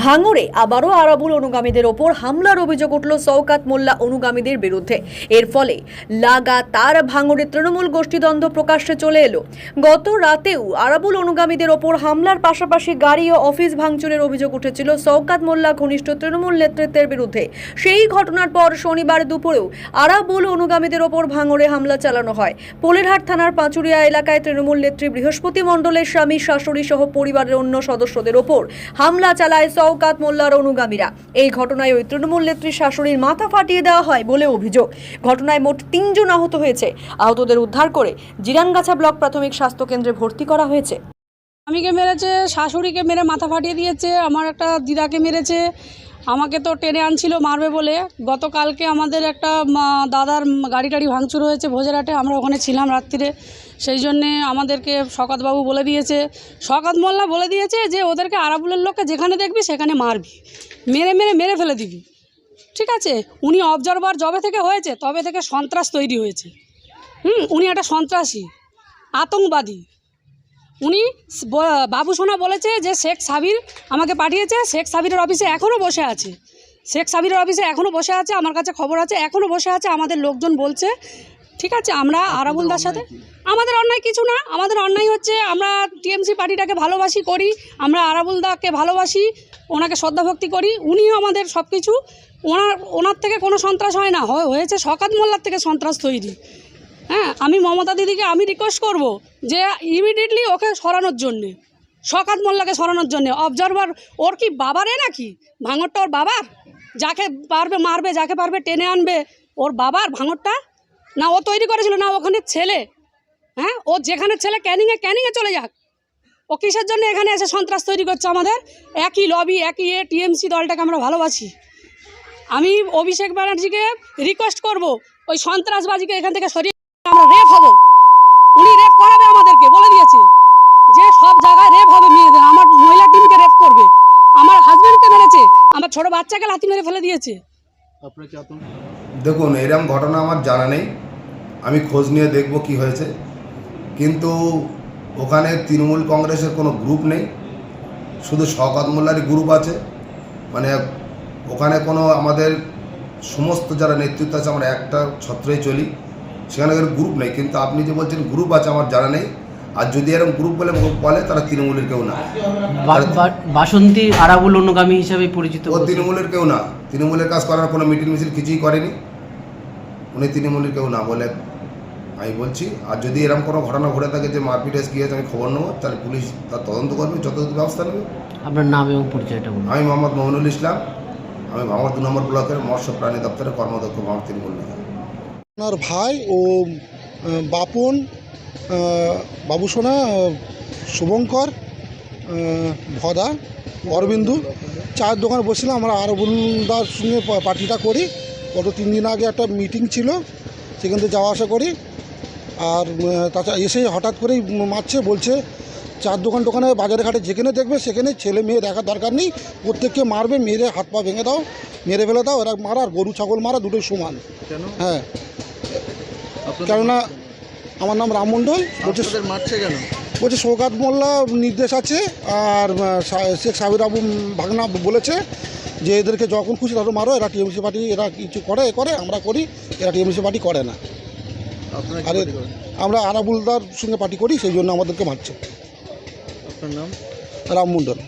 ভাঙড়ে আবারও আরাবুল অনুগামীদের ওপর হামলার অভিযোগ উঠল সৌকাত মোল্লা অনুগামীদের বিরুদ্ধে। এর ফলে লাগাতার ভাঙড়ে তৃণমূল গোষ্ঠীদ্বন্দ্ব প্রকাশ্যে চলে এলো। গত রাতেও আরাবুল অনুগামীদের ওপর হামলার পাশাপাশি গাড়ি ও অফিস ভাঙচুরের অভিযোগ উঠেছিল সৌকাত মোল্লা ঘনিষ্ঠ তৃণমূল নেতৃত্বের বিরুদ্ধে। সেই ঘটনার পর শনিবার দুপুরেও আরাবুল অনুগামীদের ওপর ভাঙড়ে হামলা চালানো হয়। পোলেরহাট থানার পাঁচুরিয়া এলাকায় তৃণমূল নেত্রী বৃহস্পতি মণ্ডলের স্বামী, শাশুড়ি সহ পরিবারের অন্য সদস্যদের ওপর হামলা চালায় সৌকাত মোল্লার অনুগামীরা। এই ঘটনায় ওই তৃণমূল নেত্রীর শাশুড়ির মাথা ফাটিয়ে দেওয়া হয় বলে অভিযোগ। ঘটনায় মোট তিনজন আহত হয়েছে। আহতদের উদ্ধার করে জিরানগাছা ব্লক প্রাথমিক স্বাস্থ্য কেন্দ্রে ভর্তি করা হয়েছে। স্বামীকে মেরেছে, শাশুড়িকে মেরে মাথা ফাটিয়ে দিয়েছে, আমার একটা দিদাকে মেরেছে আমাকে তো টেনে আনছিল, মারবে বলে। গতকালকে আমাদের একটা দাদার গাড়ি টাড়ি ভাঙচুর হয়েছে ভোজেরহাটে, আমরা ওখানে ছিলাম রাত্রিরে। সেই জন্যে আমাদেরকে শকাতবাবু বলে দিয়েছে। শকাত মোল্লা বলে দিয়েছে যে, ওদেরকে আরাবুলের লোককে যেখানে দেখবি, সেখানে মারবি। মেরে মেরে মেরে ফেলে দিবি। ঠিক আছে? উনি অবজারভার জবে থেকে হয়েছে, তবে থেকে সন্ত্রাস তৈরি হয়েছে। হুম, উনি একটা সন্ত্রাসী, আতঙ্কবাদী। উনি স- ব- বাবু সোনা বলেছে যে শেখ সাবির আমাকে পাঠিয়েছে, শেখ সাবিরের অফিসে এখনও বসে আছে। শেখ সাবিরের অফিসে এখনও বসে আছে, আমার কাছে খবর আছে এখনও বসে আছে, আমাদের লোকজন বলছে। ঠিক আছে, আমরা আরাবুলদার সাথে আমাদের অন্যায় কিছু না, আমাদের অন্যায় হচ্ছে আমরা টিএমসি পার্টিটাকে ভালোবাসি, করি, আমরা আরাবুলদাকে ভালোবাসি, ওনাকে শ্রদ্ধাভক্তি করি, উনিও আমাদের সব কিছু ওনার ওনার থেকে কোনো সন্ত্রাস হয় না হয়েছে শকাত মোল্লার থেকে সন্ত্রাস তৈরি। হ্যাঁ আমি মমতা দিদিকে আমি রিকোয়েস্ট করব যে ইমিডিয়েটলি ওকে সরানোর জন্যে শকাত মোল্লাকে সরানোর জন্যে। অবজারভার ওর কি বাবারে নাকি? ভাঙরটা ওর বাবার? যাকে পারবে মারবে, যাকে পারবে টেনে আনবে, ওর বাবার ভাঙরটা? না, ও তৈরি করেছিল, না ওখানে ছেলে। হ্যাঁ ও যেখানে ছেলে ক্যানিংয়ে ক্যানিংয়ে চলে যাক। ও কিসের জন্য এখানে এসে সন্ত্রাস তৈরি করছে আমাদের? একই লবি একই এ, টিএমসি দলটাকে আমরা ভালোবাসি। আমি অভিষেক ব্যানার্জিকে রিকোয়েস্ট করব, ওই সন্ত্রাসবাজিকে এখান থেকে সরিয়ে আমরা রেপ হব। উনি রেপ করাবে আমাদেরকে বলে দিয়েছে যে সব জায়গায় রেপ হবে মেয়েদের। আমার মহিলা টিমকে রেপ করবে। আমার হাজবেন্ডকে মেরেছে। আমার ছোট বাচ্চাকে লাথি মেরে ফেলে দিয়েছে। দেখুন এরকম ঘটনা আমার জানা নেই। আমি খোঁজ নিয়ে দেখব কি হয়েছে। কিন্তু ওখানে তৃণমূল কংগ্রেসের কোনো গ্রুপ নেই। শুধু শওকত মোল্লারই গ্রুপ আছে। মানে ওখানে কোনো আমাদের সমস্ত যারা নেতৃত্ব আছে আমরা একটা ছত্রেই চলি। সেখানে গ্রুপ নেই কিন্তু আপনি যে বলছেন গ্রুপ আছে আমার জানা নেই। আর যদি এরকম গ্রুপ বলে বলে তারা তৃণমূলের কেউ না। বাসন্তী আরাবুল অনুগামী হিসাবে পরিচিত ও তৃণমূলের কেউ না। তৃণমূলের কাজ করার কোনো মিটিং মিছিল কিছুই করেনি। উনি তৃণমূলের কেউ না বলে আমি বলছি। আর যদি এরকম কোনো ঘটনা ঘটে থাকে যে মারপিট এসে গিয়েছে আমি খবর নেব তাহলে পুলিশ তার তদন্ত করবে যতটুকু ব্যবস্থা নেবে। আপনার নাম এবং পরিচয়টা বলুন। আমি মোহাম্মদ মোমিনুল ইসলাম। আমি ভাঙড় দু নম্বর ব্লকের মৎস্য প্রাণী দপ্তরের কর্মদক্ষ ভাঙড় তৃণমূল নেতা। ওনার ভাই ও বাপন বাবুসোনা শুভঙ্কর ভদা অরবিন্দু চায়ের দোকানে বসছিলাম। আমরা আরবুলদার সঙ্গে পার্টিটা করি। গত তিন দিন আগে একটা মিটিং ছিল সেখান থেকে যাওয়া আসা করি। আর তাছাড়া এসে হঠাৎ করেই মারছে বলছে চার দোকান টোকানে বাজারে ঘাটে যেখানে দেখবে সেখানে ছেলে মেয়ে দেখার দরকার নেই। প্রত্যেককে মারবে মেরে হাত পা ভেঙে দাও মেরে ফেলে দাও এরা মারা আর গরু ছাগল মারা দুটোই সমান। হ্যাঁ। কেননা আমার নাম রাম মণ্ডল বলছে মারছে কেন? বলছে সৌকাত মোল্লা নির্দেশ আছে আর শেখ সাবির আবু ভাগনা বলেছে যে এদেরকে যখন খুশি তখন মারো এরা টিএমসি পার্টি এরা কিছু করে এ করে আমরা করি এরা টিএমসি পার্টি করে না। আরে আমরা আরাবুলদার সঙ্গে পার্টি করি সেই জন্য আমাদেরকে মারছে। আপনার নাম? রাম মণ্ডল।